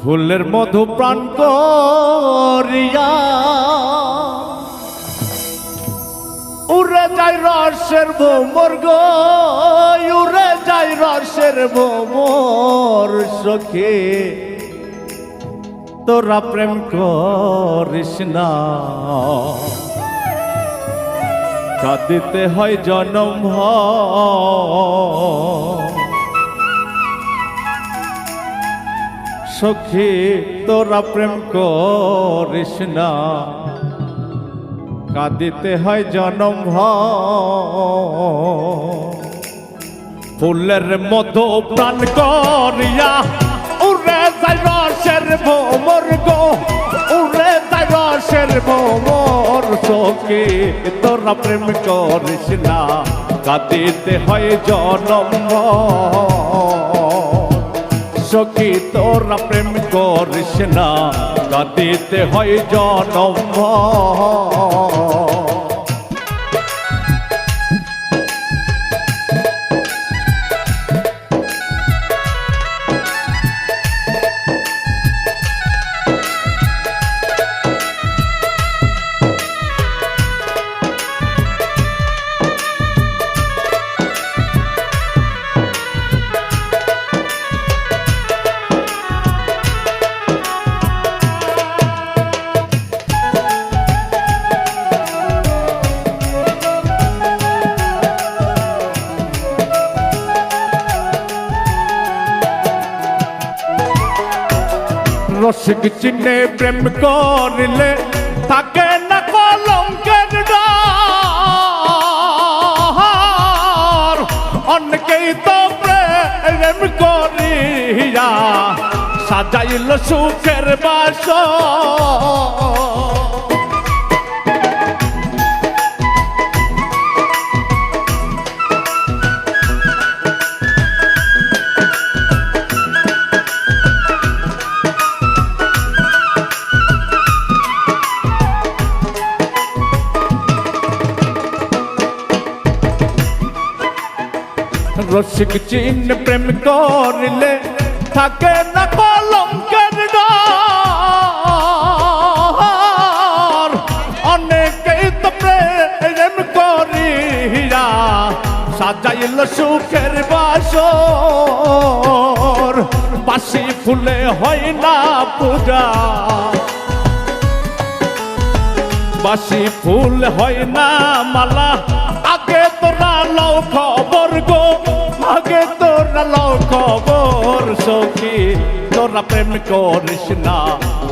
ফুলের মধু প্রাণ করিয়া উড়ে যায় রসের ভোমর গো, উড়ে যায় রসের ভোমর সখে। তোরা প্রেম করিস না। কাঁদিতে হয় জনম। সখী, তোরা প্রেম করিস না কাঁদিতে হয় জনম। ফুলের মতো প্রাণ করিয়া উড়ে যায় রসের ভোমর গো উড়ে যায় রসের ভোমর চোখে তোরা প্রেম করিস না কাঁদিতে হয় জনম। সখী তোরা প্রেম করিস না কাঁদিতে হয় জনম। রসিক চিনে প্রেম করলে তাকে না কলঙ্কের ডর অনেকেই তো প্রেম করিয়া সাজাইল সুখের বাস রসিক চিহ্ন প্রেম করলে থাকে না কলঙ্কের ডর অনেকেই তো প্রেম করিয়া সাজাইল সুখের বাসর। বাসি ফুলে হয় না পূজা। বাসি ফুল হয় না মালা। আগে তোরা লও খবর গো। আগে তোরা লও খবর সখী তোরা প্রেম করিস না।